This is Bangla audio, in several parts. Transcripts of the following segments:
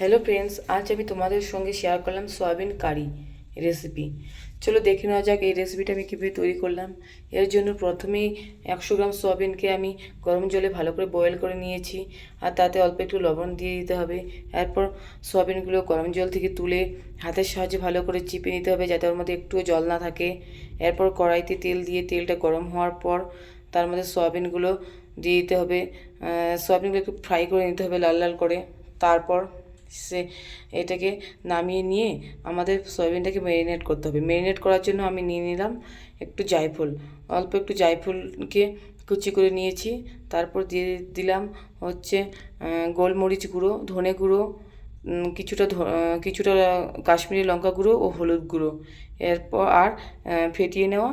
হ্যালো ফ্রেন্ডস আজ আমি তোমাদের সঙ্গে শেয়ার করলাম সয়াবিন কারি রেসিপি চলো দেখে নেওয়া যাক এই রেসিপিটা আমি কীভাবে তৈরি করলাম। এর জন্য প্রথমেই একশো গ্রাম সয়াবিনকে আমি গরম জলে ভালো করে বয়েল করে নিয়েছি, আর তাতে অল্প একটু লবণ দিয়ে দিতে হবে। এরপর সয়াবিনগুলো গরম জল থেকে তুলে হাতের সাহায্যে ভালো করে চিপে নিতে হবে যাতে ওর মধ্যে একটুও জল না থাকে। এরপর কড়াইতে তেল দিয়ে তেলটা গরম হওয়ার পর তার মধ্যে সয়াবিনগুলো দিয়ে দিতে হবে। সয়াবিনগুলো একটু ফ্রাই করে নিতে হবে লাল লাল করে। তারপর সে এটাকে নামিয়ে নিয়ে আমাদের সয়াবিনটাকে ম্যারিনেট করতে হবে। ম্যারিনেট করার জন্য আমি নিয়ে নিলাম একটু জায়ফল। অল্প একটু জায়ফলকে কুচি করে নিয়েছি। তারপর দিয়ে দিলাম হচ্ছে গোলমরিচ গুঁড়ো, ধনে গুঁড়ো কিছুটা কিছুটা কাশ্মীরি লঙ্কা গুঁড়ো ও হলুদ গুঁড়ো। এরপর আর ফেটিয়ে নেওয়া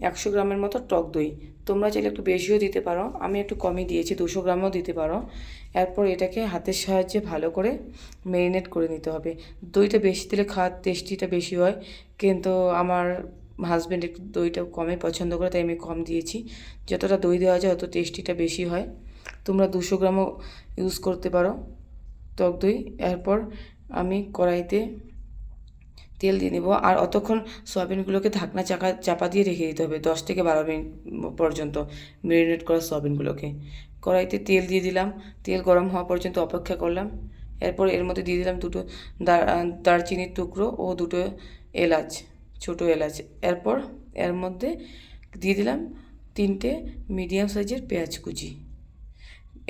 একশো গ্রামের মতো টক দই। তোমরা চাইলে একটু বেশিও দিতে পারো। আমি একটু কমই দিয়েছি, দুশো গ্রামও দিতে পারো। এরপর এটাকে হাতের সাহায্যে ভালো করে ম্যারিনেট করে নিতে হবে। দইটা বেশি দিলে খাওয়ার টেস্টিটা বেশি হয়। কিন্তু আমার হাজব্যান্ড একটু দইটা কমই পছন্দ করে, তাই আমি কম দিয়েছি। যতটা দই দেওয়া যায়, অত টেস্টিটা বেশি হয়। তোমরা দুশো গ্রামও ইউজ করতে পারো টক দই। এরপর আমি কড়াইতে তেল দিয়ে নেব। আর অতক্ষণ সয়াবিনগুলোকে ঢাকনা চাকা চাপা দিয়ে রেখে দিতে হবে, দশ থেকে বারো মিনিট পর্যন্ত ম্যারিনেট করা সয়াবিনগুলোকে। কড়াইতে তেল দিয়ে দিলাম। তেল গরম হওয়া পর্যন্ত অপেক্ষা করলাম। এরপর এর মধ্যে দিয়ে দিলাম দুটো দারচিনির টুকরো ও দুটো এলাচ, ছোটো এলাচ। এরপর এর মধ্যে দিয়ে দিলাম তিনটে মিডিয়াম সাইজের পেঁয়াজ কুচি।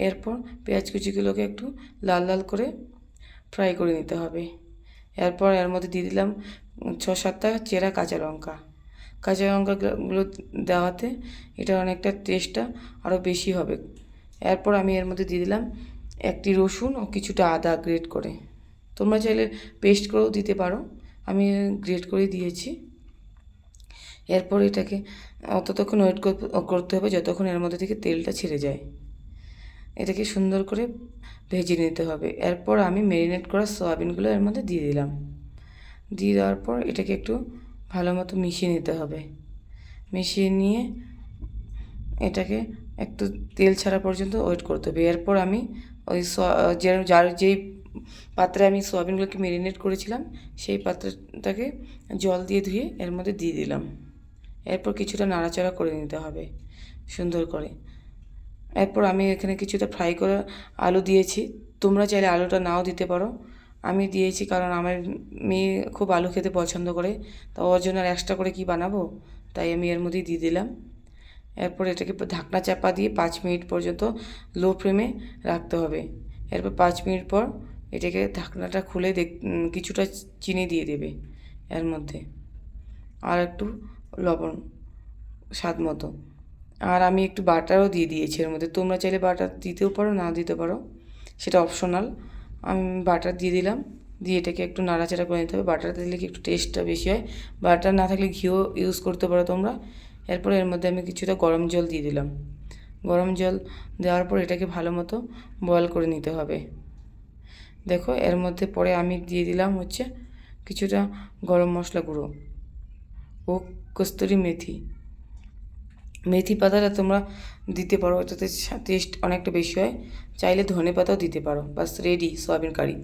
এরপর পেঁয়াজ কুচিগুলোকে একটু লাল লাল করে ফ্রাই করে নিতে হবে। এরপর এর মধ্যে দিয়ে দিলাম ছ সাতটা চেরা কাঁচা লঙ্কা। কাঁচা লঙ্কাগুলো দেওয়াতে এটা অনেকটা টেস্টটা আরও বেশি হবে। এরপর আমি এর মধ্যে দিয়ে দিলাম একটি রসুন ও কিছুটা আদা গ্রেট করে। তোমরা চাইলে পেস্ট করেও দিতে পারো। আমি গ্রেট করে দিয়েছি। এরপর এটাকে অতক্ষণ ওয়েট করতে হবে যতক্ষণ এর মধ্যে থেকে তেলটা ছেড়ে যায়। এটাকে সুন্দর করে ভেজে নিতে হবে। এরপর আমি ম্যারিনেট করা সয়াবিনগুলো এর মধ্যে দিয়ে দিলাম। দিয়ে দেওয়ার পর এটাকে একটু ভালো মতো মিশিয়ে নিতে হবে। মিশিয়ে নিয়ে এটাকে একটু তেল ছাড়া পর্যন্ত ওয়েট করতে হবে। এরপর আমি ওই যার যেই পাত্রে আমি সয়াবিনগুলোকে ম্যারিনেট করেছিলাম, সেই পাত্রটাকে জল দিয়ে ধুয়ে এর মধ্যে দিয়ে দিলাম। এরপর কিছুটা নাড়াচাড়া করে নিতে হবে সুন্দর করে। এরপর আমি এখানে কিছুটা ফ্রাই করা আলু দিয়েছি। তোমরা চাইলে আলুটা নাও দিতে পারো। আমি দিয়েছি কারণ আমার মেয়ে খুব আলু খেতে পছন্দ করে। তা ওর জন্য আর এক্সট্রা করে কি বানাবো? তাই আমি এর মধ্যেই দিয়ে দিলাম। এরপর এটাকে ঢাকনা চাপা দিয়ে পাঁচ মিনিট পর্যন্ত লো ফ্লেমে রাখতে হবে। এরপর পাঁচ মিনিট পর এটাকে ঢাকনাটা খুলে দেখ কিছুটা চিনি দিয়ে দেবে এর মধ্যে। আর একটু লবণ স্বাদ মতো। আর আমি একটু বাটারও দিয়ে দিয়েছি এর মধ্যে। তোমরা চাইলে বাটার দিতেও পারো, না দিতে পারো। সেটা অপশনাল আমি বাটার দিয়ে দিলাম। দিয়ে এটাকে একটু নাড়াচাড়া করে নিতে হবে। বাটার দিলে কি একটু টেস্টটা বেশি হয়? বাটার না থাকলে ঘিও ইউজ করতে পারো তোমরা। এরপর এর মধ্যে আমি কিছুটা গরম জল দিয়ে দিলাম। গরম জল দেওয়ার পর এটাকে ভালো মতো বয়েল করে নিতে হবে। দেখো, এর মধ্যে পরে আমি দিয়ে দিলাম হচ্ছে কিছুটা গরম মশলা গুঁড়ো ও কস্তুরি মেথি। মেথি পাতাটা তোমরা দিতে পারো, এটাতে টেস্ট অনেকটা বেশি হয়। চাইলে ধনে পাতাও দিতে পারো, বাস রেডি সয়াবিন কারি।